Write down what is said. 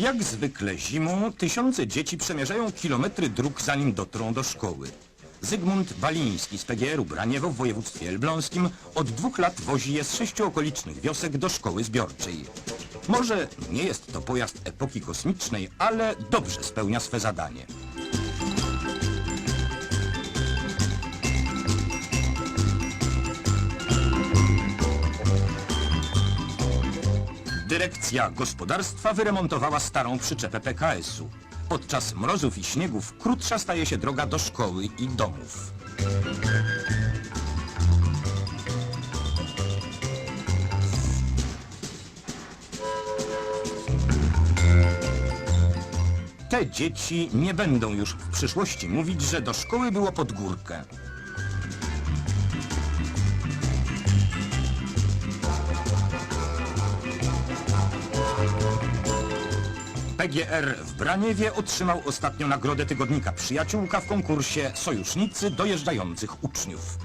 Jak zwykle zimą tysiące dzieci przemierzają kilometry dróg zanim dotrą do szkoły. Zygmunt Baliński z PGR-u Braniewo w województwie elbląskim od dwóch lat wozi je z sześciu okolicznych wiosek do szkoły zbiorczej. Może nie jest to pojazd epoki kosmicznej, ale dobrze spełnia swe zadanie. Dyrekcja gospodarstwa wyremontowała starą przyczepę PKS-u. Podczas mrozów i śniegów krótsza staje się droga do szkoły i domów. Te dzieci nie będą już w przyszłości mówić, że do szkoły było pod górkę. PGR w Braniewie otrzymał ostatnio nagrodę tygodnika Przyjaciółka w konkursie Sojusznicy dojeżdżających uczniów.